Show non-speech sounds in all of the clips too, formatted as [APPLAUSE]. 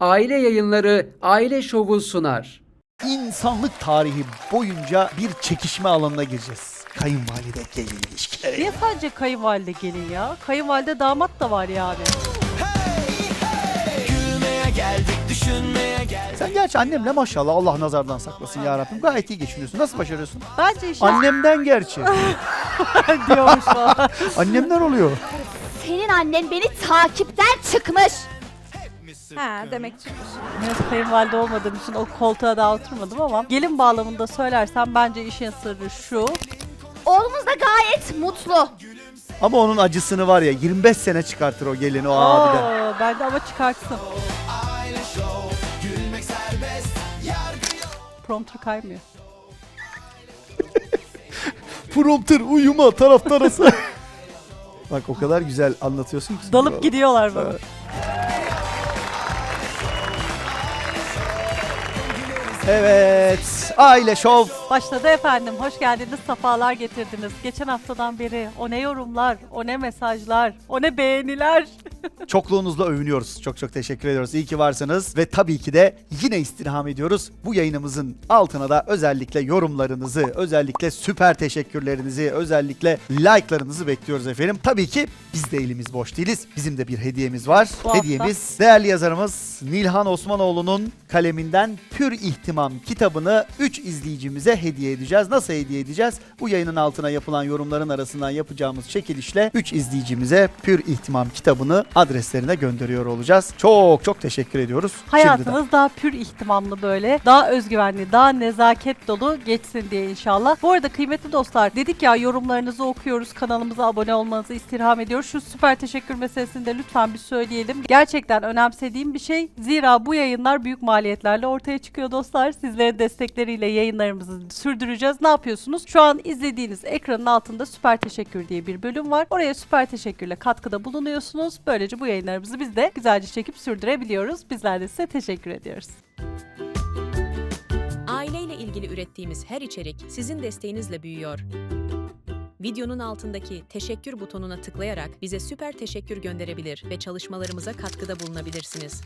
Aile yayınları Aile Şovu sunar. İnsanlık tarihi boyunca bir çekişme alanına gireceğiz. Kayınvalide gelin ilişkileri. Niye sadece kayınvalide gelin ya? Kayınvalide damat da var yani. Sen gerçi annemle maşallah Allah nazardan saklasın ya Rabbim. Gayet iyi geçiniyorsun. Nasıl başarıyorsun? Bence işe Annemden gerçi. [LAUGHS] diyormuş falan. Annemden oluyor. Senin annen beni takipten çıkmış. Ha demek çıkmış. Evet kayınvalide olmadığım için o koltuğa daha oturmadım ama gelin bağlamında söylersem bence işin sırrı şu. Oğlumuz da gayet mutlu. Ama onun acısını var ya 25 sene çıkartır o gelin o abiden. Oo, bence ama çıkartsın. Prompter kaymıyor. [LAUGHS] Prompter uyuma taraftar arası. [LAUGHS] Bak o kadar güzel anlatıyorsun ki. Dalıp gidiyorlar böyle. Evet. Aile şov. Başladı efendim. Hoş geldiniz. Safalar getirdiniz. Geçen haftadan beri o ne yorumlar, o ne mesajlar, o ne beğeniler. Çokluğunuzla övünüyoruz. Çok çok teşekkür ediyoruz. İyi ki varsınız. Ve tabii ki de yine istirham ediyoruz. Bu yayınımızın altına da özellikle yorumlarınızı, özellikle süper teşekkürlerinizi, özellikle like'larınızı bekliyoruz efendim. Tabii ki biz de elimiz boş değiliz. Bizim de bir hediyemiz var. Bu hafta- Hediyemiz değerli yazarımız Nilhan Osmanoğlu'nun kaleminden Pür İhtimam kitabını 3 izleyicimize hediye edeceğiz. Nasıl hediye edeceğiz? Bu yayının altına yapılan yorumların arasından yapacağımız çekilişle 3 izleyicimize Pür İhtimam kitabını adreslerine gönderiyor olacağız. Çok çok teşekkür ediyoruz. Şimdiden. Hayatınız daha pür ihtimamlı böyle, daha özgüvenli, daha nezaket dolu geçsin diye inşallah. Bu arada kıymetli dostlar dedik ya yorumlarınızı okuyoruz, kanalımıza abone olmanızı istirham ediyoruz. Şu süper teşekkür meselesini de lütfen bir söyleyelim. Gerçekten önemsediğim bir şey. Zira bu yayınlar büyük maliyetlerle ortaya çıkıyor dostlar. Sizlerin destekleriyle yayınlarımızı sürdüreceğiz. Ne yapıyorsunuz? Şu an izlediğiniz ekranın altında süper teşekkür diye bir bölüm var. Oraya süper teşekkürle katkıda bulunuyorsunuz. Böylece bu yayınlarımızı biz de güzelce çekip sürdürebiliyoruz. Bizler de size teşekkür ediyoruz. Aileyle ilgili ürettiğimiz her içerik sizin desteğinizle büyüyor. Videonun altındaki teşekkür butonuna tıklayarak bize süper teşekkür gönderebilir ve çalışmalarımıza katkıda bulunabilirsiniz.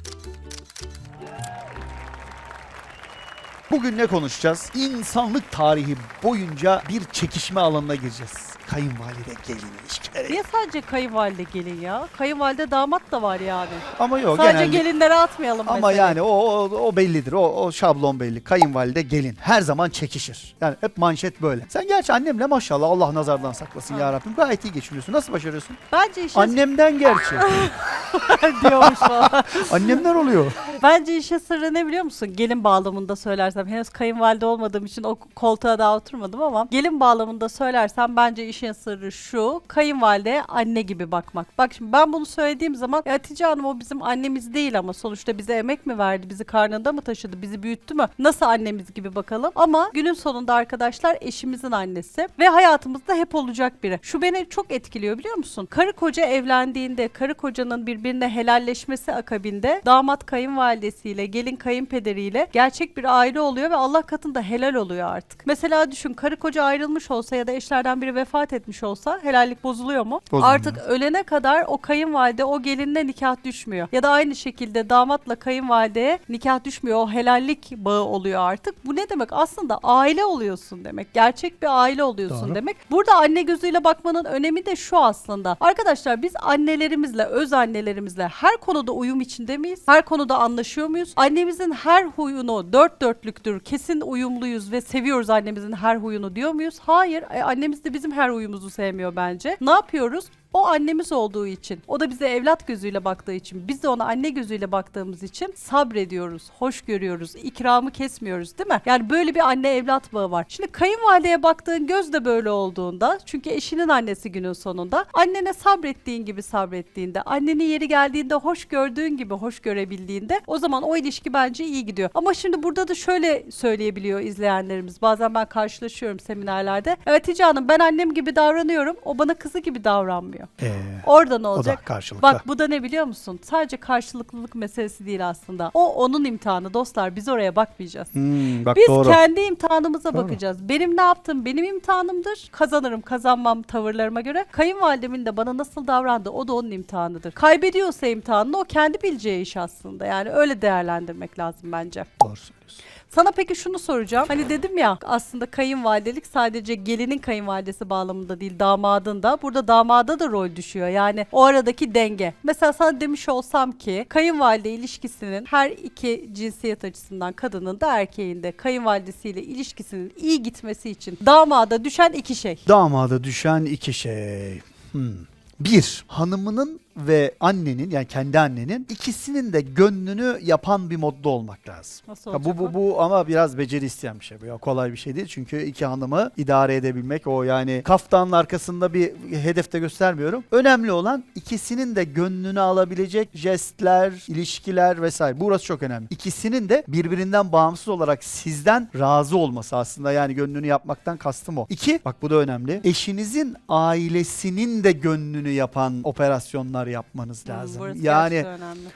Bugün ne konuşacağız? İnsanlık tarihi boyunca bir çekişme alanına gireceğiz. Kayınvalide gelin ilişkileri. Niye sadece kayınvalide gelin ya? Kayınvalide damat da var yani. Ama yok sadece genelde... gelinlere atmayalım Ama meseleyi. yani o, o, o bellidir. O, o şablon belli. Kayınvalide gelin. Her zaman çekişir. Yani hep manşet böyle. Sen gerçi annemle maşallah Allah nazardan saklasın ya Rabbim. Gayet iyi geçiniyorsun. Nasıl başarıyorsun? Bence işin Annemden gerçi. [LAUGHS] diyormuş falan. Annemden oluyor. Bence işin sırrı ne biliyor musun? Gelin bağlamında söylersem. Henüz kayınvalide olmadığım için o koltuğa daha oturmadım ama gelin bağlamında söylersem bence işin sırrı şu. Kayınvalideye anne gibi bakmak. Bak şimdi ben bunu söylediğim zaman "Ya Hatice Hanım o bizim annemiz değil ama sonuçta bize emek mi verdi? Bizi karnında mı taşıdı? Bizi büyüttü mü? Nasıl annemiz gibi bakalım? Ama günün sonunda arkadaşlar eşimizin annesi ve hayatımızda hep olacak biri. Şu beni çok etkiliyor biliyor musun? Karı koca evlendiğinde karı kocanın birbirine helalleşmesi akabinde damat kayınvalidesiyle gelin kayınpederiyle gerçek bir aile oluyor ve Allah katında helal oluyor artık. Mesela düşün karı koca ayrılmış olsa ya da eşlerden biri vefat etmiş olsa helallik bozuluyor mu? Bozulmuyor. Artık ölene kadar o kayınvalide o gelinle nikah düşmüyor. Ya da aynı şekilde damatla kayınvalideye nikah düşmüyor. O helallik bağı oluyor artık. Bu ne demek? Aslında aile oluyorsun demek. Gerçek bir aile oluyorsun Doğru. demek. Burada anne gözüyle bakmanın önemi de şu aslında. Arkadaşlar biz annelerimizle, öz annelerimizle her konuda uyum içinde miyiz? Her konuda anlaşıyor muyuz? Annemizin her huyunu dört dörtlüktür. Kesin uyumluyuz ve seviyoruz annemizin her huyunu diyor muyuz? Hayır. E, annemiz de bizim her huyumuzu sevmiyor bence. Ne yapıyoruz? O annemiz olduğu için, o da bize evlat gözüyle baktığı için, biz de ona anne gözüyle baktığımız için sabrediyoruz, hoş görüyoruz, ikramı kesmiyoruz değil mi? Yani böyle bir anne evlat bağı var. Şimdi kayınvalideye baktığın göz de böyle olduğunda, çünkü eşinin annesi günün sonunda, annene sabrettiğin gibi sabrettiğinde, annenin yeri geldiğinde hoş gördüğün gibi hoş görebildiğinde, o zaman o ilişki bence iyi gidiyor. Ama şimdi burada da şöyle söyleyebiliyor izleyenlerimiz. Bazen ben karşılaşıyorum seminerlerde. Evet Hatice ben annem gibi davranıyorum, o bana kızı gibi davranmıyor. İstemiyor. Ee, Orada ne o da olacak? karşılıklı. Bak bu da ne biliyor musun? Sadece karşılıklılık meselesi değil aslında. O onun imtihanı dostlar. Biz oraya bakmayacağız. Hmm, bak Biz doğru. kendi imtihanımıza Doğru. bakacağız. Benim ne yaptığım benim imtihanımdır. Kazanırım kazanmam tavırlarıma göre. Kayınvalidemin de bana nasıl davrandı o da onun imtihanıdır. Kaybediyorsa imtihanını o kendi bileceği iş aslında. Yani öyle değerlendirmek lazım bence. Doğru söylüyorsun. Sana peki şunu soracağım. Hani dedim ya aslında kayınvalidelik sadece gelinin kayınvalidesi bağlamında değil damadın da. Burada damada da rol düşüyor. Yani o aradaki denge. Mesela sana demiş olsam ki kayınvalide ilişkisinin her iki cinsiyet açısından kadının da erkeğin de kayınvalidesiyle ilişkisinin iyi gitmesi için damada düşen iki şey. Damada düşen iki şey. Hmm. Bir, hanımının ve annenin yani kendi annenin ikisinin de gönlünü yapan bir modda olmak lazım. Nasıl Ya olacak bu, bu, bu ama biraz beceri isteyen bir şey. Bu ya kolay bir şey değil. Çünkü iki hanımı idare edebilmek o yani kaftanın arkasında bir hedefte göstermiyorum. Önemli olan ikisinin de gönlünü alabilecek jestler, ilişkiler vesaire. Burası çok önemli. İkisinin de birbirinden bağımsız olarak sizden razı olması aslında yani gönlünü yapmaktan kastım o. İki, bak bu da önemli. Eşinizin ailesinin de gönlünü yapan operasyonlar yapmanız Hmm, lazım. burası yani.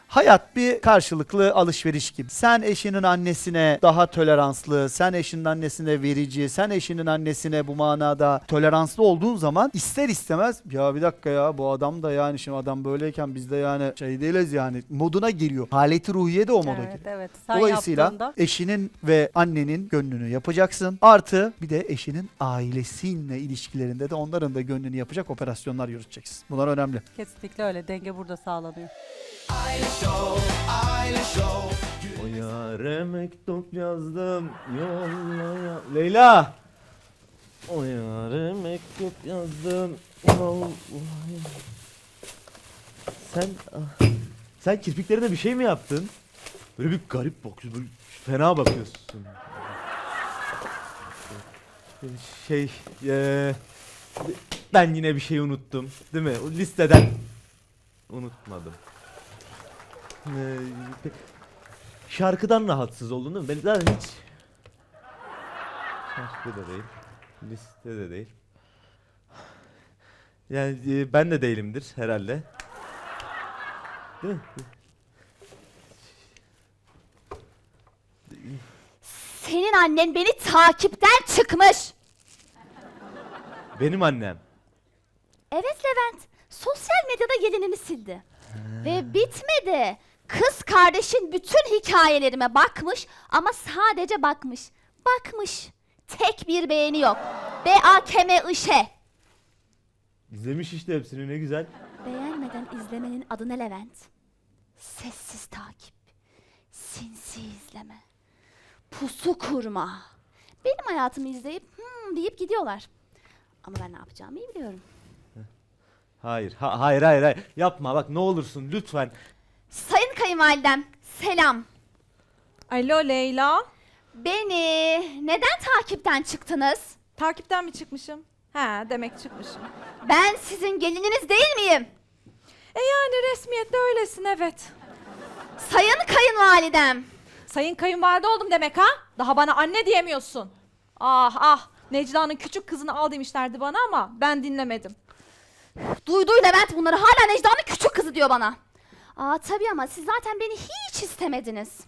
Hayat bir karşılıklı alışveriş gibi. Sen eşinin annesine daha toleranslı, sen eşinin annesine verici, sen eşinin annesine bu manada toleranslı olduğun zaman ister istemez ya bir dakika ya bu adam da yani şimdi adam böyleyken biz de yani şey değiliz yani moduna giriyor. Haleti ruhiye de o moda Evet giriyor. evet. Sen Dolayısıyla yaptığında eşinin ve annenin gönlünü yapacaksın. Artı bir de eşinin ailesiyle ilişkilerinde de onların da gönlünü yapacak operasyonlar yürüteceksin. Bunlar önemli. kesinlikle öyle. Denge burada sağlanıyor. O yâre mektup yazdım yollaya Leyla! O yâre mektup yazdım yollaya Sen ah, sen kirpiklerine bir şey mi yaptın? Böyle bir garip bakıyorsun, böyle fena bakıyorsun. Şey, eee, ben yine bir şey unuttum, değil mi? O listeden unutmadım. Ee, şarkıdan rahatsız oldun değil mi? Ben zaten hiç şarkı da değil, liste de değil. Yani e, ben de değilimdir herhalde. Değil mi? Senin annen beni takipten çıkmış. Benim annem. Evet Levent. Sosyal medyada gelinini sildi. Ve bitmedi. Kız kardeşin bütün hikayelerime bakmış ama sadece bakmış. Bakmış. Tek bir beğeni yok. B A K M I Ş. İzlemiş işte hepsini ne güzel. Beğenmeden izlemenin adı ne Levent? Sessiz takip. Sinsi izleme. Pusu kurma. Benim hayatımı izleyip hmm deyip gidiyorlar. Ama ben ne yapacağımı iyi biliyorum. Hayır, ha- hayır, hayır, hayır. Yapma bak ne olursun lütfen. Sayın kayınvalidem selam. Alo Leyla. Beni neden takipten çıktınız? Takipten mi çıkmışım? He demek çıkmışım. Ben sizin gelininiz değil miyim? E yani resmiyette öylesin evet. Sayın kayınvalidem. Sayın kayınvalide oldum demek ha? Daha bana anne diyemiyorsun. Ah ah Necla'nın küçük kızını al demişlerdi bana ama ben dinlemedim. Duydu Levent bunları hala Necla'nın küçük kızı diyor bana. Aa tabii ama siz zaten beni hiç istemediniz.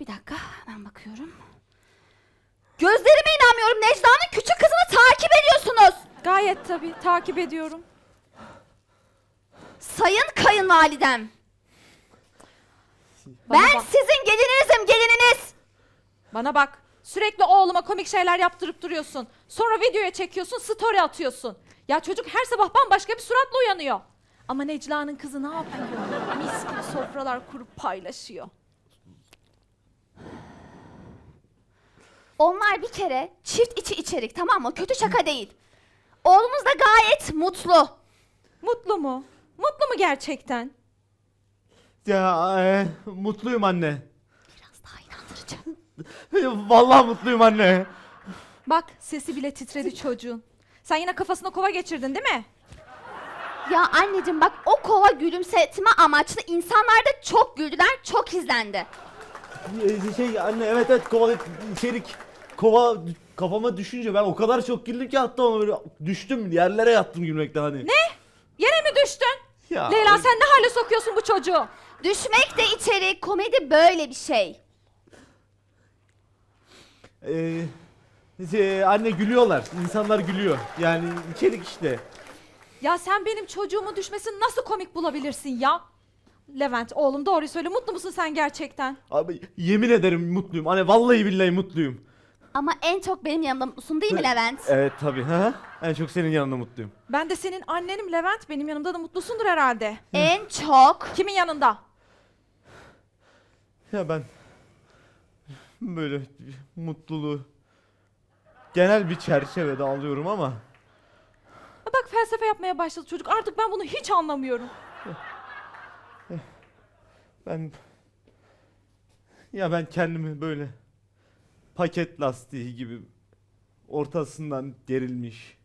Bir dakika ben bakıyorum. Gözlerime inanmıyorum Necla'nın küçük kızını takip ediyorsunuz. Gayet tabii takip ediyorum. Sayın kayınvalidem. Bana ben bak. sizin gelininizim gelininiz. Bana bak. Sürekli oğluma komik şeyler yaptırıp duruyorsun. Sonra videoya çekiyorsun, story atıyorsun. Ya çocuk her sabah bambaşka bir suratla uyanıyor. Ama Necla'nın kızı ne yapıyor? Mis gibi sofralar kurup paylaşıyor. Onlar bir kere çift içi içerik tamam mı? Kötü şaka değil. Oğlumuz da gayet mutlu. Mutlu mu? Mutlu mu gerçekten? Ya e, mutluyum anne. Biraz daha inandırıcı. [LAUGHS] Vallahi mutluyum anne. Bak sesi bile titredi çocuğun. Sen yine kafasına kova geçirdin değil mi? Ya anneciğim bak o kova gülümsetme amaçlı insanlar da çok güldüler, çok izlendi. Ee, Şey anne evet evet kova içerik kova kafama düşünce ben o kadar çok güldüm ki hatta ona böyle düştüm yerlere yattım gülmekten hani. Ne? Ya, Leyla sen ne hale sokuyorsun bu çocuğu? Düşmek de içeri komedi böyle bir şey. Ee, şey, anne gülüyorlar. İnsanlar gülüyor. Yani içerik işte. Ya sen benim çocuğumun düşmesini nasıl komik bulabilirsin ya? Levent oğlum doğruyu söyle mutlu musun sen gerçekten? Abi yemin ederim mutluyum. Anne vallahi billahi mutluyum. Ama en çok benim yanımda mutlusun değil mi Levent? Evet tabii. Hı. En çok senin yanında mutluyum. Ben de senin annenim Levent benim yanımda da mutlusundur herhalde. En çok. Kimin yanında? Ya ben böyle mutluluğu genel bir çerçevede alıyorum ama Bak felsefe yapmaya başladı çocuk artık ben bunu hiç anlamıyorum. ben ya ben kendimi böyle paket lastiği gibi ortasından gerilmiş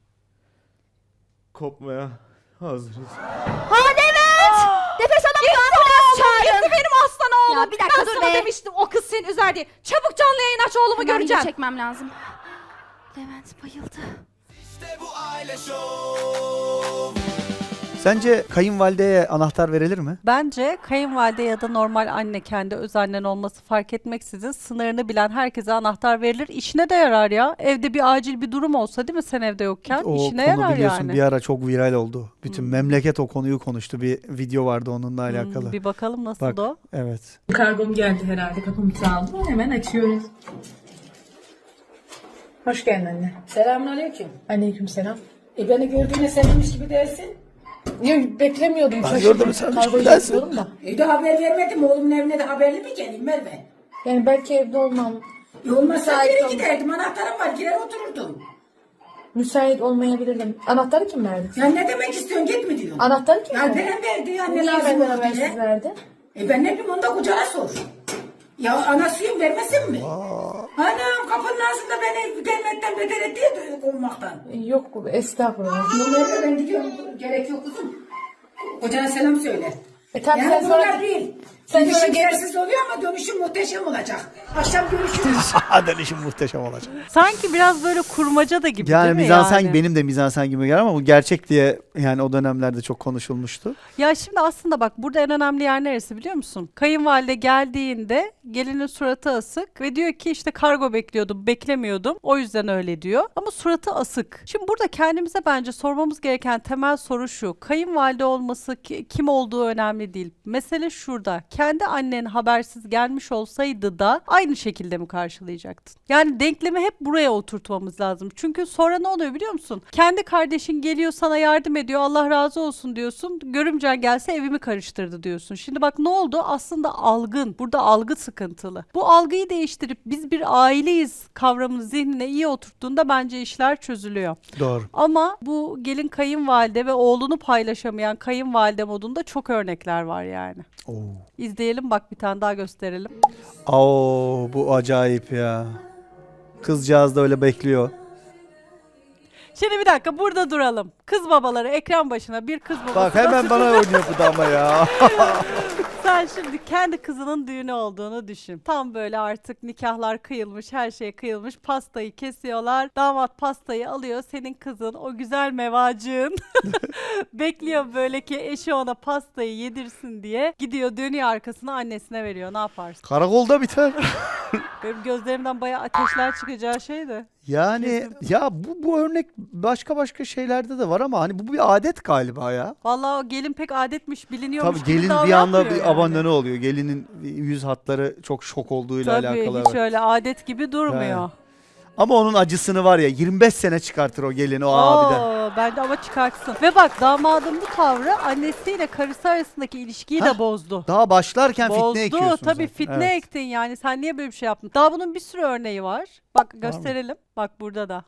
kopmaya hazırız. Ha Levent! Nefes ambulans çağırın. Gitti benim aslan oğlum. Ya bir dakika ben dur sana be. demiştim o kız seni üzer diye. Çabuk canlı yayın aç oğlumu Hemen video göreceğim. çekmem lazım. Levent bayıldı. Sence kayınvalideye anahtar verilir mi? Bence kayınvalide ya da normal anne kendi öz annen olması fark etmeksizin sınırını bilen herkese anahtar verilir. İşine de yarar ya. Evde bir acil bir durum olsa değil mi sen evde yokken? O İşine konu yarar biliyorsun yani. bir ara çok viral oldu. Bütün memleket o konuyu konuştu. Bir video vardı onunla Hmm, alakalı. bir bakalım nasıl Bak o. evet. Kargom geldi herhalde kapımı çaldı. Hemen açıyoruz. Hoş geldin anne. Selamünaleyküm. Aleyküm selam. E beni gördüğüne sevinmiş gibi dersin. Yok beklemiyordum. Ben gördüm sen Kargoyu dersin. bekliyorum da. E de haber vermedim oğlumun evine de haberli mi geleyim Merve? Yani belki evde olmam. E olmazsa Müsait geri olmam. giderdim anahtarım var girer otururdum. Müsait olmayabilirdim. Anahtarı kim verdi? Ya ne demek istiyorsun git mi diyorsun? Anahtarı kim Ya verdi? Beren verdi ya ne Niye lazım benden habersiz verdi? E ben ne bileyim onu da kucağına sor. Ya anasıyım vermesin mi? Anam kapının ağzında beni gelmekten beter etti ya olmaktan. Yok estağfurullah. Bu Merve ben gidiyorum gerek yok kızım. Kocana selam söyle. E tamam yani sen sonra... bunlar değil. Sen Gidişim sonra yersiz oluyor ama dönüşüm muhteşem olacak. Akşam görüşürüz. [LAUGHS] Dönüşüm muhteşem olacak. Sanki biraz böyle kurmaca da gibi Yani değil mi mizansen yani? benim de mizansen gibi gelir ama bu gerçek diye yani o dönemlerde çok konuşulmuştu. Ya şimdi aslında bak burada en önemli yer neresi biliyor musun? Kayınvalide geldiğinde gelinin suratı asık ve diyor ki işte kargo bekliyordum, beklemiyordum. O yüzden öyle diyor. Ama suratı asık. Şimdi burada kendimize bence sormamız gereken temel soru şu. Kayınvalide olması ki- kim olduğu önemli değil. Mesele şurada. Kendi annen habersiz gelmiş olsaydı da aynı şekilde mi karşılayacaktın? Yani denklemi hep buraya oturtmamız lazım. Çünkü sonra ne oluyor biliyor musun? Kendi kardeşin geliyor sana yardım ediyor. Allah razı olsun diyorsun. Görümcen gelse evimi karıştırdı diyorsun. Şimdi bak ne oldu? Aslında algın. Burada algı sıkıntılı. Bu algıyı değiştirip biz bir aileyiz kavramını zihnine iyi oturttuğunda bence işler çözülüyor. Doğru. Ama bu gelin kayınvalide ve oğlunu paylaşamayan kayınvalide modunda çok örnekler var yani. Oo. İzleyelim bak bir tane daha gösterelim. Oo, bu acayip ya. Kızcağız da öyle bekliyor. Şimdi bir dakika burada duralım. Kız babaları ekran başına bir kız babası. Bak hemen bana oynuyor bu da ama ya. [LAUGHS] Sen şimdi kendi kızının düğünü olduğunu düşün. Tam böyle artık nikahlar kıyılmış, her şey kıyılmış. Pastayı kesiyorlar. Damat pastayı alıyor. Senin kızın, o güzel mevacığın [LAUGHS] bekliyor böyle ki eşi ona pastayı yedirsin diye. Gidiyor dönüyor arkasına annesine veriyor. Ne yaparsın? Karakolda biter. [LAUGHS] Benim gözlerimden bayağı ateşler çıkacağı şey de. Yani ya bu bu örnek başka başka şeylerde de var ama hani bu bir adet galiba ya. Vallahi o gelin pek adetmiş biliniyormuş Tabii gibi gelin bir anda davranmıyor bir yani. abandone oluyor. Gelinin yüz hatları çok şok olduğuyla Tabii alakalı. hiç evet. öyle adet gibi durmuyor. Ama onun acısını var ya 25 sene çıkartır o gelin o abiden. Oo, bence ama çıkartsın. Ve bak damadın bu tavrı annesiyle karısı arasındaki ilişkiyi de Hah, bozdu. Daha başlarken Bozdu fitne ekiyorsun tabii zaten. fitne Evet. ektin yani sen niye böyle bir şey yaptın? Daha bunun bir sürü örneği var. Bak gösterelim. Bak burada da.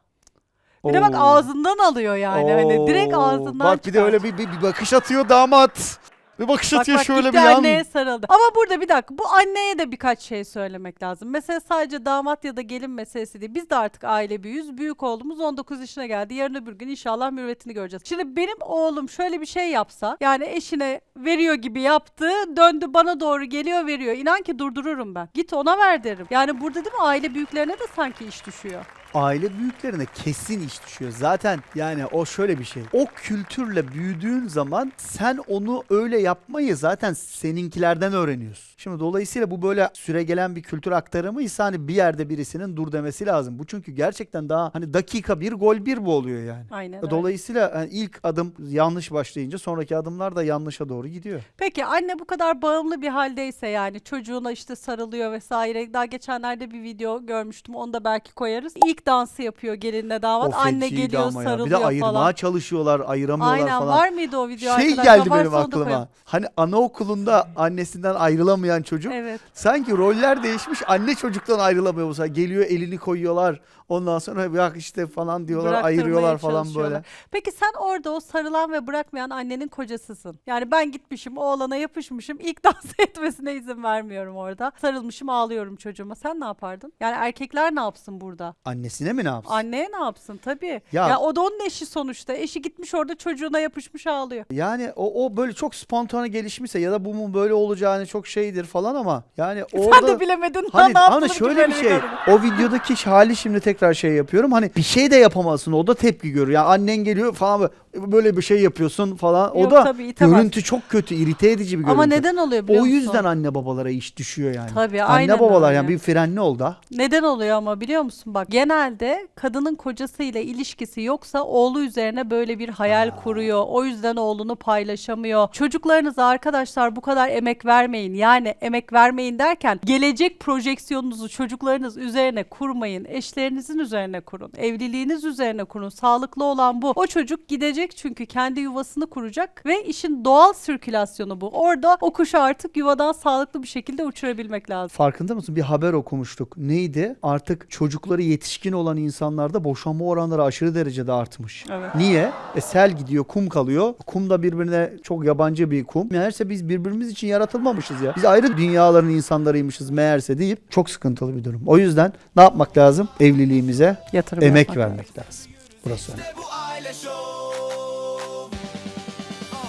Bir de bak Oo. ağzından alıyor yani. Hani direkt Oo, ağzından Bak bir de öyle bir, bir, bir bakış atıyor damat. Bir bakış Bak atıyor bak şöyle bir yan. anneye sarıldı. Ama burada bir dakika bu anneye de birkaç şey söylemek lazım. Mesela sadece damat ya da gelin meselesi değil. Biz de artık aile büyüğüz. Büyük oğlumuz 19 yaşına geldi. Yarın öbür gün inşallah mürüvvetini göreceğiz. Şimdi benim oğlum şöyle bir şey yapsa yani eşine veriyor gibi yaptı. Döndü bana doğru geliyor veriyor. İnan ki durdururum ben. Git ona ver derim. Yani burada değil mi aile büyüklerine de sanki iş düşüyor. Aile büyüklerine kesin iş düşüyor. Zaten yani o şöyle bir şey. O kültürle büyüdüğün zaman sen onu öyle yapmayı zaten seninkilerden öğreniyorsun. Şimdi dolayısıyla bu böyle süre gelen bir kültür aktarımıysa hani bir yerde birisinin dur demesi lazım. Bu çünkü gerçekten daha hani dakika bir gol bir bu oluyor yani. Aynen öyle. Dolayısıyla yani ilk adım yanlış başlayınca sonraki adımlar da yanlışa doğru gidiyor. Peki anne bu kadar bağımlı bir haldeyse yani çocuğuna işte sarılıyor vesaire. Daha geçenlerde bir video görmüştüm. Onu da belki koyarız. İlk dansı yapıyor gelinle damat. O Anne geliyor ama ya. sarılıyor Bir de ayırmaya falan. çalışıyorlar, ayıramıyorlar Aynen falan. var mıydı o video şey arkadaşlar? geldi Varsa benim onu da aklıma. koyalım. Hani anaokulunda annesinden ayrılamayan çocuk. Evet. Sanki roller değişmiş. Anne çocuktan ayrılamıyor bu sefer. Geliyor elini koyuyorlar. Ondan sonra bak işte falan diyorlar. Bıraktırmaya Ayırıyorlar falan çalışıyorlar. böyle. Peki sen orada o sarılan ve bırakmayan annenin kocasısın. Yani ben gitmişim oğlana yapışmışım ilk dans [LAUGHS] etmesine izin vermiyorum orada. Sarılmışım ağlıyorum çocuğuma. Sen ne yapardın? Yani erkekler ne yapsın burada? Annesine mi ne yapsın? Anneye ne yapsın tabii. Ya- Ya, o da onun eşi sonuçta. Eşi gitmiş orada çocuğuna yapışmış ağlıyor. Yani o, o böyle çok spontane gelişmişse ya da bu mu böyle olacağını çok şeydir falan ama yani orada... Sen de bilemedin. Hani, ne hani ki şöyle bir şey. kadına? O videodaki hali şimdi tekrar şey yapıyorum. Hani bir şey de yapamazsın. O da tepki görüyor. Yani annen geliyor falan böyle, böyle bir şey yapıyorsun falan. O Yok da tabii, görüntü çok kötü, irite edici bir görüntü. Ama neden oluyor biliyor O musun? yüzden anne babalara iş düşüyor yani. Tabii, anne aynen babalar öyle. yani bir frenli ol da. Neden oluyor ama biliyor musun? Bak genelde kadının kocasıyla ilişkisi yoksa oğlu üzerine böyle bir hayal kuruyor. O yüzden oğlunu paylaşamıyor. Çocuklarınıza arkadaşlar bu kadar emek vermeyin. Yani emek vermeyin derken gelecek projeksiyonunuzu çocuklarınız üzerine kurmayın. Eşlerinizin üzerine kurun. Evliliğiniz üzerine kurun. Sağlıklı olan bu. O çocuk gidecek çünkü kendi yuvasını kuracak ve işin doğal sirkülasyonu bu. Orada o kuşu artık yuvadan sağlıklı bir şekilde uçurabilmek lazım. Farkında mısın? Bir haber okumuştuk. Neydi? Artık çocukları yetişkin olan insanlarda boşanma oranları aşırı derecede artmış. Evet. Niye? E sel gidiyor, kum kalıyor. Kum da birbirine çok yabancı bir kum. Meğerse biz birbirimiz için yaratılmamışız ya. Biz ayrı dünyaların insanlarıymışız meğerse deyip çok sıkıntılı bir durum. O yüzden ne yapmak lazım? Evliliğimize Yatırım emek vermek lazım. Burası önemli.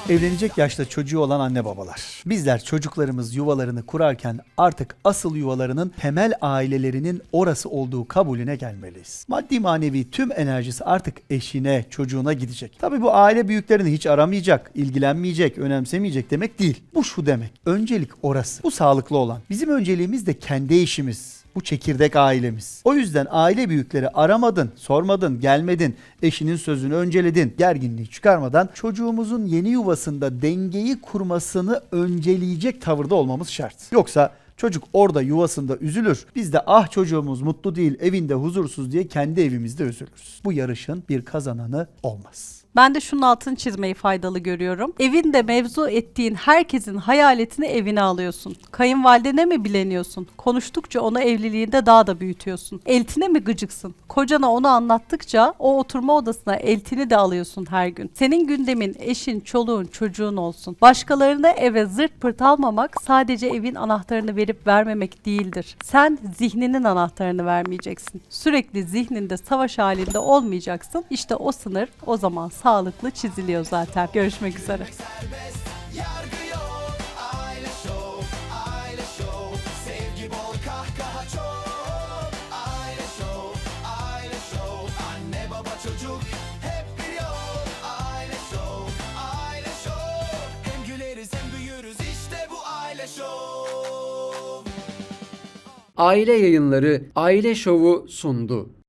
Evlenecek yaşta çocuğu olan anne babalar. Bizler çocuklarımız yuvalarını kurarken artık asıl yuvalarının temel ailelerinin orası olduğu kabulüne gelmeliyiz. Maddi manevi tüm enerjisi artık eşine, çocuğuna gidecek. Tabii bu aile büyüklerini hiç aramayacak, ilgilenmeyecek, önemsemeyecek demek değil. Bu şu demek. Öncelik orası. Bu sağlıklı olan. Bizim önceliğimiz de kendi eşimiz. Bu çekirdek ailemiz. O yüzden aile büyükleri aramadın, sormadın, gelmedin, eşinin sözünü önceledin, gerginliği çıkarmadan çocuğumuzun yeni yuvasında dengeyi kurmasını önceleyecek tavırda olmamız şart. Yoksa çocuk orada yuvasında üzülür. Biz de ah çocuğumuz mutlu değil, evinde huzursuz diye kendi evimizde üzülürüz. Bu yarışın bir kazananı olmaz. Ben de şunun altını çizmeyi faydalı görüyorum. Evinde mevzu ettiğin herkesin hayaletini evine alıyorsun. Kayınvalidene mi bileniyorsun? Konuştukça onu evliliğinde daha da büyütüyorsun. Eltine mi gıcıksın? Kocana onu anlattıkça o oturma odasına eltini de alıyorsun her gün. Senin gündemin eşin, çoluğun, çocuğun olsun. Başkalarına eve zırt pırt almamak sadece evin anahtarını verip vermemek değildir. Sen zihninin anahtarını vermeyeceksin. Sürekli zihninde savaş halinde olmayacaksın. İşte o sınır o zaman sağlıklı çiziliyor zaten. Görüşmek üzere. Aile yayınları Aile Şovu sundu.